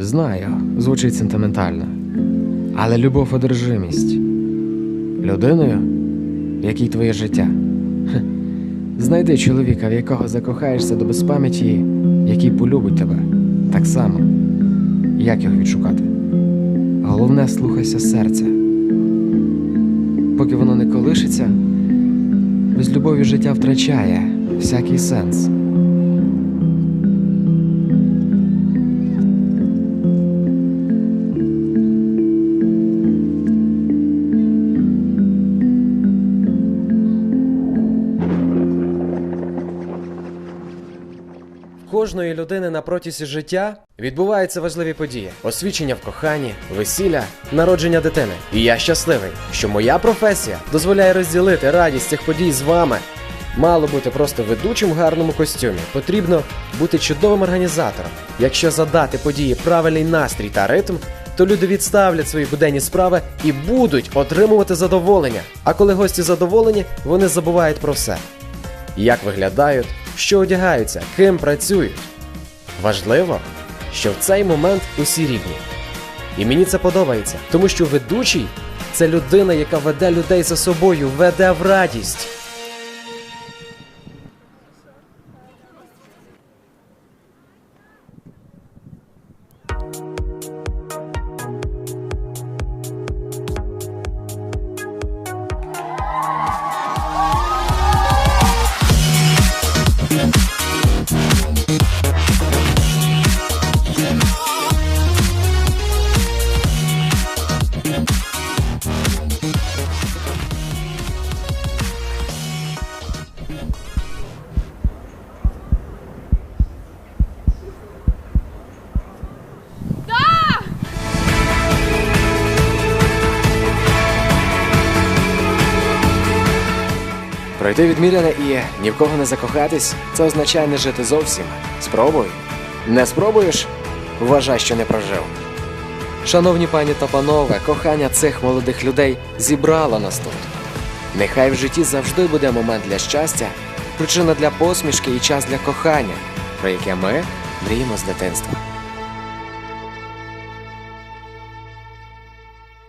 Знаю, звучить сентиментально. Але любов одержимість. Людиною, в якій твоє життя. Знайди чоловіка, в якого закохаєшся до безпам'яті, який полюбить тебе так само. Як його відшукати? Головне, слухайся серця. Поки воно не колишиться, без любові життя втрачає всякий сенс. Кожної людини на протязі життя відбуваються важливі події: освічення в коханні, весілля, народження дитини. І я щасливий, що моя професія дозволяє розділити радість цих подій з вами. Мало бути просто ведучим в гарному костюмі. Потрібно бути чудовим організатором. Якщо задати події правильний настрій та ритм, то люди відставлять свої буденні справи і будуть отримувати задоволення. А коли гості задоволені, вони забувають про все як виглядають, що одягаються, ким працюють. Важливо, що в цей момент усі рівні. І мені це подобається, тому що ведучий це людина, яка веде людей за собою, веде в радість. Пройти відміряне і ні в кого не закохатись це означає не жити зовсім. Спробуй. Не спробуєш? Вважай, що не прожив. Шановні пані та панове, кохання цих молодих людей зібрало нас тут. Нехай в житті завжди буде момент для щастя, причина для посмішки і час для кохання, про яке ми мріємо з дитинства.